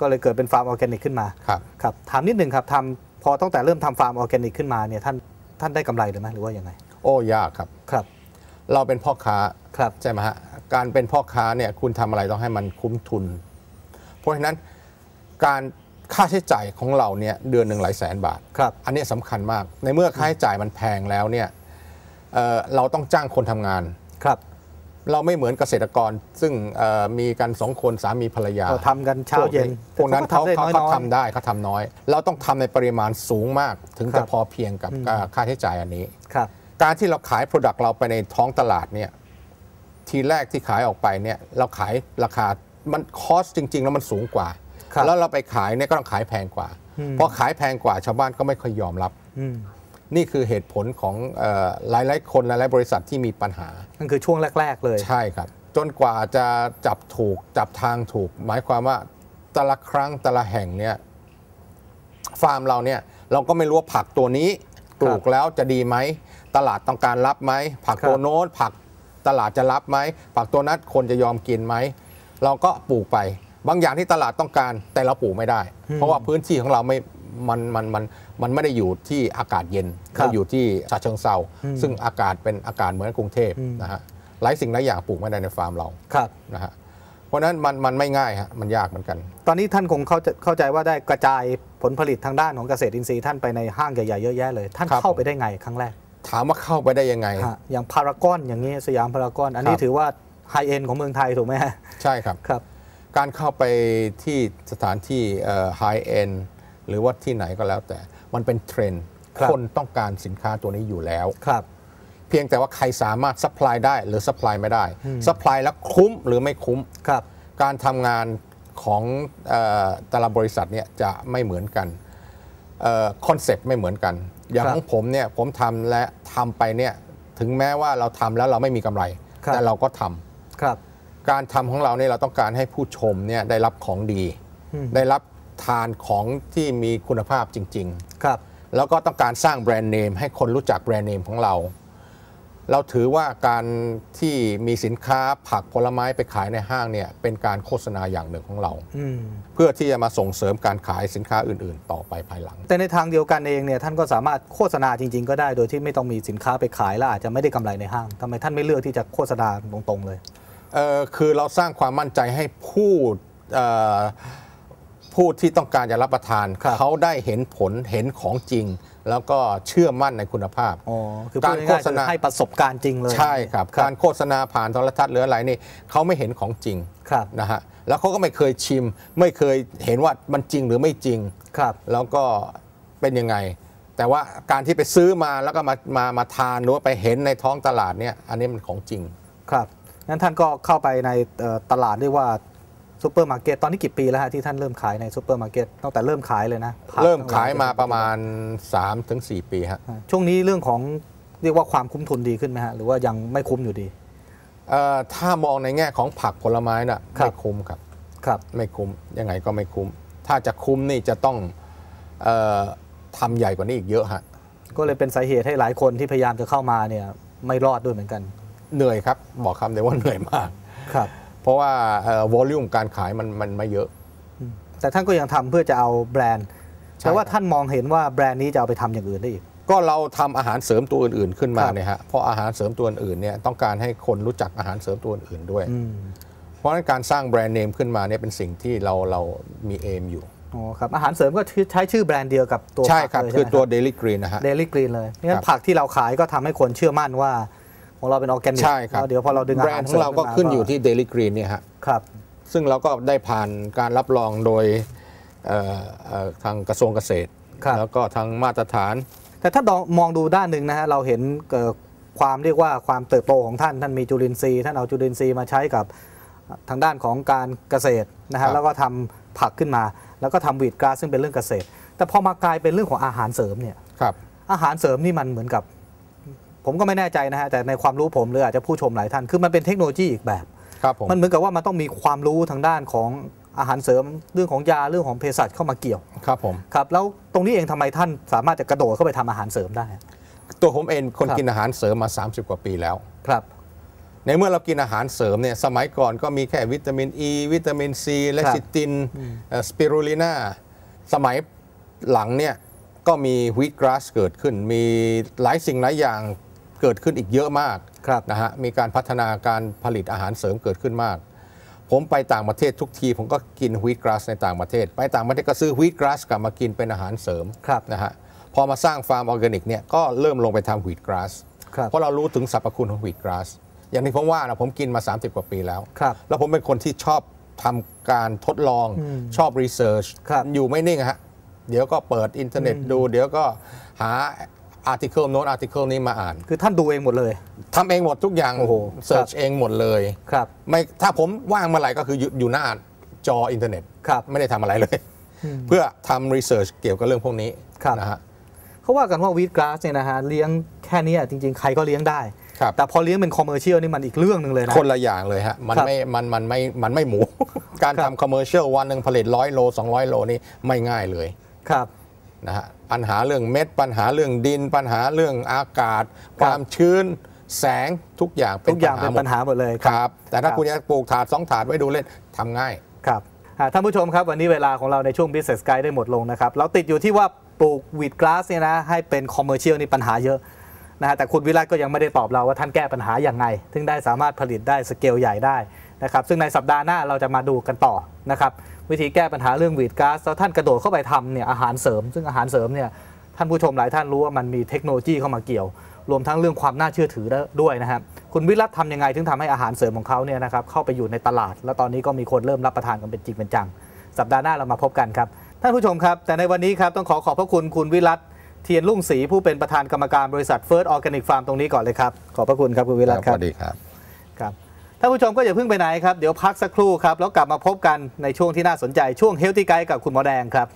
ก็เลยเกิดเป็นฟาร์มออร์แกนิกขึ้นมาครับครับถามนิดหนึ่งครับทำพอตั้งแต่เริ่มทำฟาร์มออร์แกนิกขึ้นมาเนี่ยท่านท่านได้กำไรหรือไม่หรือว่ายังไง โอ้ยากครับครับ เราเป็นพ่อค้าครับใช่ไหมฮะการเป็นพ่อค้าเนี่ยคุณทำอะไรต้องให้มันคุ้มทุน เพราะฉะนั้นการค่าใช้จ่ายของเราเนี่ยเดือนหนึ่งหลายแสนบาท ครับ อันนี้สำคัญมาก ในเมื่อค่าใช้จ่ายมันแพงแล้วเนี่ยเอ่อเราต้องจ้างคนทำงาน ครับ เราไม่เหมือนเกษตรกร ซึ่งเอ่อมีกันสองคนสามีภรรยาเราทำกันเช้าเย็นพวกนั้นแต่เขาก็เขาทำได้เขาน้อยๆทำได้เขาทำน้อย เราต้องทำในปริมาณสูงมาก ถึงครัจะบพอเพียงกับค่าใช้จ่ายอันนี้ครับการที่เราขาย Product เราไปในท้องตลาดเนี่ยทีแรกที่ขายออกไปเนี่ยเราขายราคามันคอสจริง ๆ แล้วมันสูงกว่าครับแล้วเราไปขายเนี่ยก็ต้องขายแพงกว่าอืมพอขายแพงกว่าชาวบ้านก็ไม่ค่อยยอมรับอืม นี่คือเหตุผลของเอ่อหลายๆคนหลายๆบริษัทที่มีปัญหา นั่นคือช่วงแรก ๆ เลย ใช่ครับ จนกว่าจะจับถูกจับทางถูก หมายความว่าแต่ละครั้งแต่ละแห่งเนี่ยฟาร์มเราเนี่ยเราก็ไม่รู้ว่าผักตัวนี้ปลูกแล้วจะดีไหม ตลาดต้องการรับไหม ผักครับตัวโน้นผักตลาดจะรับไหม ผักตัวนั้นคนจะยอมกินไหม เราก็ปลูกไป บางอย่างที่ตลาดต้องการแต่เราปลูกไม่ได้ เพราะว่าพื้นที่ของเราไม่ มันมันมันมันไม่ได้อยู่ที่อากาศเย็นครับเราอยู่ที่ฉะเชิงเซาอืมซึ่งอากาศเป็นอากาศเหมือนกรุงเทพอืมนะฮะหลายสิ่งหลายอย่างปลูกไม่ได้ในฟาร์มเราครับนะฮะเพราะฉะนั้นมันมันไม่ง่ายฮะมันยากเหมือนกัน ตอนนี้ท่านคงเข้าใจเข้าใจว่าได้กระจายผลผลิตทางด้านของเกษตรอินทรีย์ท่านไปในห้างใหญ่ๆเยอะแยะเลย ท่านครับเข้าไปได้ไงครั้งแรก ถามว่าเข้าไปได้ยังไงฮะอย่างพารากอนอย่างนี้สยามพารากอน อันนี้ครับถือว่าไฮเอ็นของเมืองไทยถูกไหมฮะใช่ครับครับ การเข้าไปที่สถานที่ไฮเอ็น หรือว่าที่ไหนก็แล้วแต่มันเป็นเทรนด์ครับคนต้องการสินค้าตัวนี้อยู่แล้วครับ เพียงแต่ว่าใครสามารถซัพพลายได้หรือซัพพลายไม่ได้อืมซัพพลายแล้วคุ้มหรือไม่คุ้มครับ การทำงานของเอ่อแต่ละบริษัทเนี่ยจะไม่เหมือนกันคอนเซปต์ไม่เหมือนกัน อย่างครับของผมเนี่ยผมทำและทำไปเนี่ยถึงแม้ว่าเราทำแล้วเราไม่มีกำไรครับแต่เราก็ทำครับ การทำของเราเนี่ยเราต้องการให้ผู้ชมเนี่ยได้รับของดีอืมได้รับ ทานของที่มีคุณภาพจริงครับๆแล้วก็ต้องการสร้างแบรนด์เนมให้คนรู้จักแบรนด์เนมของเรา เราถือว่าการที่มีสินค้าผักผลไม้ไปขายในห้างเนี่ยเป็นการโฆษณาอย่างหนึ่งของเราอืมเพื่อที่จะมาส่งเสริมการขายสินค้าอื่น ๆ ต่อไปภายหลัง แต่ในทางเดียวกันเองเนี่ยท่านก็สามารถโฆษณาจริง ๆ ก็ได้โดยที่ไม่ต้องมีสินค้าไปขายแล้วอาจจะไม่ได้กำไรในห้างทำไมท่านไม่เลือกที่จะโฆษณาตรงๆเลยเอ่อคือเราสร้างความมั่นใจให้ผู้เอ่อ ผู้ที่ต้องการจะรับประทานครับเขาได้เห็นผลเห็นของจริง แล้วก็เชื่อมั่นในคุณภาพอ๋อคือการพูดโฆง่ายๆษณาคือให้ประสบการณ์จริงเลยใช่ครับ การโฆษณาผ่านโทรทัศน์หรืออะไรนี่เขาไม่เห็นของจริงครับนะฮะแล้วเขาก็ไม่เคยชิม ไม่เคยเห็นว่ามันจริงหรือไม่จริงครับ แล้วก็เป็นยังไง แต่ว่าการที่ไปซื้อมาแล้วก็มามามาทานหรือว่าไปเห็นในท้องตลาดเนี่ยอันนี้มันของจริงครับงั้นท่านก็เข้าไปในเอ่อตลาดเรียกว่า ซูเปอร์มาร์เก็ตตอนนี้กี่ปีแล้วฮะที่ท่านเริ่มขายในซูเปอร์มาร์เก็ตตั้งแต่เริ่มขายเลยนะผักเริ่มขายทั้งหลมาประมาณ 3-4 ปีฮะอ่าช่วงนี้เรื่องของเรียกว่าความคุ้มทุนดีขึ้นไหมฮะหรือว่ายังไม่คุ้มอยู่ดีเอ่อถ้ามองในแง่ของผักผลไม้น่ะครับไม่คุ้มครับครับไม่คุ้มยังไงก็ไม่คุ้ม ถ้าจะคุ้มนี่จะต้องเออทำใหญ่กว่านี้อีกเยอะฮะก็เลยเป็นสาเหตุให้หลายคนที่พยายามจะเข้ามาเนี่ยไม่รอดด้วยเหมือนกัน เหนื่อยครับ บอกคำเดียวว่าเหนื่อยมากครับเพ ราะว่าวอลลุ่มการขายมันมันไม่เยอะ แต่ท่านก็ยังทำเพื่อจะเอาแบรนด์ใช่แต่ว่าครับท่านมองเห็นว่าแบรนด์นี้จะเอาไปทำอย่างอื่นได้อีกก็เราทำอาหารเสริมตัวอื่นๆขึ้นมาครับเนี่ยฮะเพราะอาหารเสริมตัวอื่นเนี่ยต้องการให้คนรู้จักอาหารเสริมตัวอื่นด้วยอืมเพราะฉะนั้นการสร้างแบรนด์เนมขึ้นมาเนี่ยเป็นสิ่งที่เราเรามีเอมอยู่อ๋อครับอาหารเสริมก็ใช้ชื่อแบรนด์เดียวกับตัวใช่ครับผักเลยคือใช่ไหมตัว Daily Green นะฮะเดลี่กรีนเลยงั้ครันบผักที่เราขายก็ทำให้คนเชื่อมั่นว่า ของเราเป็นออร์แกนิกใช่ครับแล้วเดี๋ยวพอเราดึงอาแบรหานรด์ขเสอริงมเราก็ขึ้นอยู่ที่ Daily Green เนี่ยฮะครับซึ่งเราก็ได้ผ่านการรับรองโดยเอ่อเอ่อทางกระทรวงเกษตรครับแล้วก็ทางมาตรฐาน แต่ถ้ามองดูด้านหนึ่งนะฮะเราเห็นเอ่อความเรียกว่าความเติบโตของท่าน ท่านมีจุลินทรีย์ท่านเอาจุลินทรีย์มาใช้กับทางด้านของการเกษตรนะครัฮะบแล้วก็ทำผักขึ้นมา แล้วก็ทำวีดกราสซึ่งเป็นเรื่องเกษตร แต่พอมากลายเป็นเรื่องของอาหารเสริมเนี่ยครับอาหารเสริมนี่มันเหมือนกับ ผมก็ไม่แน่ใจนะฮะแต่ในความรู้ผมหรืออาจจะผู้ชมหลายท่านคือมันเป็นเทคโนโลยีอีกแบบครับผมมันเหมือนกับว่ามันต้องมีความรู้ทางด้านของอาหารเสริมเรื่องของยาเรื่องของเภสัชเข้ามาเกี่ยวครับผมครับแล้วตรงนี้เองทำไมท่านสามารถจะกระโดดเข้าไปทำอาหารเสริมได้ ตัวผมเองคนครับกินอาหารเสริมมา 30 กว่าปีแล้วครับ ในเมื่อเรากินอาหารเสริมเนี่ยสมัยก่อนก็มีแค่วิตามินอ e, ีวิตามินซีและครับซิตินสปิรูลินาสมัยหลังเนี่ยก็มีวีทกราสเกิดขึ้น มีหลายสิ่งหลายอย่าง เกิดขึ้นอีกเยอะมากครับนะฮะมีการพัฒนาการผลิตอาหารเสริมเกิดขึ้นมาก ผมไปต่างประเทศทุกที ผมก็กินวีทกราสในต่างประเทศ ไปต่างประเทศก็ซื้อวีทกราสกลับมากินเป็นอาหารเสริมครับนะฮะพอมาสร้างฟาร์มออร์แกนิกเนี่ยก็เริ่มลงไปทำวีทกราสครับเพราะเรารู้ถึงสรรพคุณของวีทกราสอย่างที่ผมว่านะผมกินมา 30 กว่าปีแล้วครับแล้วผมเป็นคนที่ชอบทำการทดลองชอบรีเสิร์ชครับอยู่ไม่นิ่งอะฮะ เดี๋ยวก็เปิดอินเทอร์เน็ตดู เดี๋ยวก็หา อาร์ติเคิลโน้ตอาร์ติเคิลนี้มาอ่าน คือท่านดูเองหมดเลยทำเองหมดทุกอย่างโอ้โหเสิร์ชครับเองหมดเลยครับไม่ถ้าผมว่างเมื่อไหร่ก็คืออยู่อยู่หน้าจออินเทอร์เน็ตครับไม่ได้ทำอะไรเลย เพื่อทำรีเสิร์ชเกี่ยวกับเรื่องพวกนี้ครับนะฮะเขาว่ากันว่าวีดกราสเนี่ยนะฮะเลี้ยงแค่เนี้ยจริง ๆ ใครก็เลี้ยงได้ครับแต่พอเลี้ยงเป็นคอมเมอร์เชียลนี่มันอีกเรื่องหนึ่งเลยนะ คนละอย่างเลยฮะ มันครับไม่ มัน มันไม่ มันไม่หมู การครับทำคอมเมอร์เชียลวันหนึ่งผลิตร้อยโล 200 โลนี่ไม่ง่ายเลย ครับ นะฮะปัญหาเรื่องเม็ด ปัญหาเรื่องดิน ปัญหาเรื่องอากาศ ความชื้น แสงทุกอย่างเป็นทุกอย่างเป็นหมดปัญหาหมดเลยครับ แต่ถ้าครับคุณจะปลูกถาดสองถาดไว้ดูเล่นทำง่ายครับอ่าท่านผู้ชมครับวันนี้เวลาของเราในช่วง Business Guide ได้หมดลงนะครับ เราติดอยู่ที่ว่าปลูกวีดกราสเนี่ยนะให้เป็นคอมเมอร์เชียลนี่ปัญหาเยอะ นะฮะแต่คุณวิรัตก็ยังไม่ได้ตอบเราว่าท่านแก้ปัญหาอย่างไงถึงได้สามารถผลิตได้สเกลใหญ่ได้นะครับซึ่งในสัปดาห์หน้าเราจะมาดูกันต่อนะครับวิธีแก้ปัญหาเรื่องวีดกราสแล้วท่านกระโดดเข้าไปทำเนี่ยอาหารเสริม ซึ่งอาหารเสริมเนี่ยท่านผู้ชมหลายท่านรู้ว่ามันมีเทคโนโลยีเข้ามาเกี่ยว รวมทั้งเรื่องความน่าเชื่อถือด้วยนะครับคุณวิรัตทำยังไงถึงทำให้อาหารเสริมของเขาเนี่ยนะครับเข้าไปอยู่ในตลาด แล้วตอนนี้ก็มีคนเริ่มรับประทานกันเป็นจริงเป็นจัง สัปดาห์หน้าเรามาพบกันครับท่านผู้ชมครับ แต่ในวันนี้ครับต้องขอขอบพระคุณคุณวิรัต เทียนลุ่งศรีผู้เป็นประธานกรรมการบริษัทเฟิร์สออร์แกนิกฟาร์มตรงนี้ก่อนเลยครับ ขอบพระคุณครับคุณวิรัตสครับวัสดีครับครับท่านผู้ชมก็อย่าเพิ่งไปไหนครับ เดี๋ยวพักสักครู่ครับ แล้วกลับมาพบกันในช่วงที่น่าสนใจช่วงเฮลที่ไกด์กับคุณหมอแดงครับ